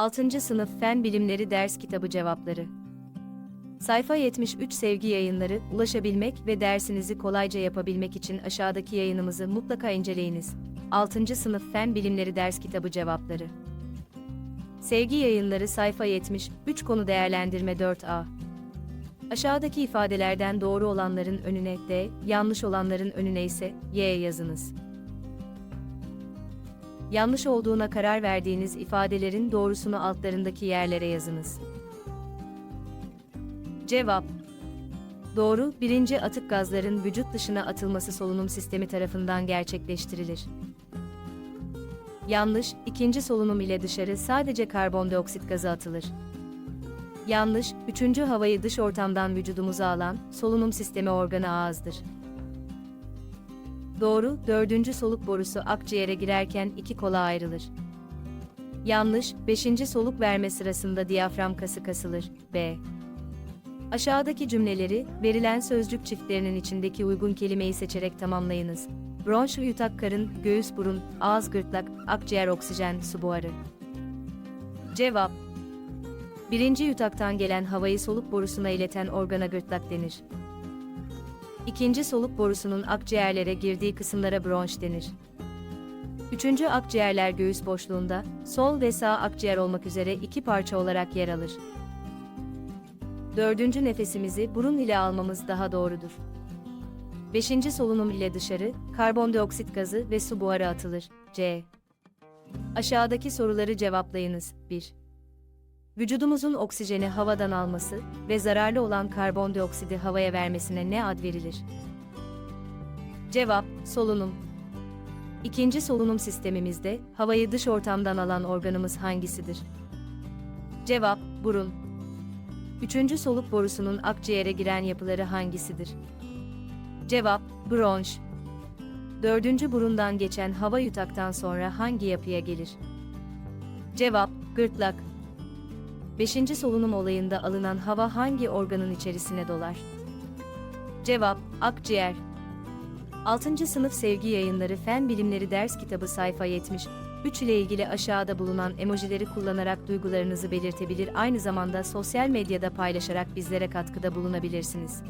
6. Sınıf Fen Bilimleri Ders Kitabı Cevapları Sayfa 73 Sevgi Yayınları, ulaşabilmek ve dersinizi kolayca yapabilmek için aşağıdaki yayınımızı mutlaka inceleyiniz. 6. Sınıf Fen Bilimleri Ders Kitabı Cevapları Sevgi Yayınları sayfa 70, 3 konu değerlendirme 4a. Aşağıdaki ifadelerden doğru olanların önüne D, yanlış olanların önüne ise Y yazınız. Yanlış olduğuna karar verdiğiniz ifadelerin doğrusunu altlarındaki yerlere yazınız. Cevap Doğru, birinci atık gazların vücut dışına atılması solunum sistemi tarafından gerçekleştirilir. Yanlış, ikinci solunum ile dışarı sadece karbondioksit gazı atılır. Yanlış, üçüncü havayı dış ortamdan vücudumuza alan, solunum sistemi organı ağızdır. Doğru, dördüncü soluk borusu akciğere girerken iki kola ayrılır. Yanlış, beşinci soluk verme sırasında diyafram kası kasılır. B. Aşağıdaki cümleleri, verilen sözcük çiftlerinin içindeki uygun kelimeyi seçerek tamamlayınız. Bronş, yutak, karın, göğüs, burun, ağız, gırtlak, akciğer, oksijen, su buharı. Cevap Birinci yutaktan gelen havayı soluk borusuna ileten organa gırtlak denir. İkinci soluk borusunun akciğerlere girdiği kısımlara bronş denir. Üçüncü akciğerler göğüs boşluğunda, sol ve sağ akciğer olmak üzere iki parça olarak yer alır. Dördüncü nefesimizi burun ile almamız daha doğrudur. Beşinci solunum ile dışarı, karbondioksit gazı ve su buharı atılır. C. Aşağıdaki soruları cevaplayınız. 1. Vücudumuzun oksijeni havadan alması ve zararlı olan karbondioksidi havaya vermesine ne ad verilir? Cevap, solunum. İkinci solunum sistemimizde havayı dış ortamdan alan organımız hangisidir? Cevap, burun. Üçüncü soluk borusunun akciğere giren yapıları hangisidir? Cevap, bronş. Dördüncü burundan geçen hava yutaktan sonra hangi yapıya gelir? Cevap, gırtlak. Beşinci solunum olayında alınan hava hangi organın içerisine dolar? Cevap, akciğer. 6. Sınıf Sevgi Yayınları Fen Bilimleri Ders Kitabı sayfa 70. 3 ile ilgili aşağıda bulunan emojileri kullanarak duygularınızı belirtebilir aynı zamanda sosyal medyada paylaşarak bizlere katkıda bulunabilirsiniz.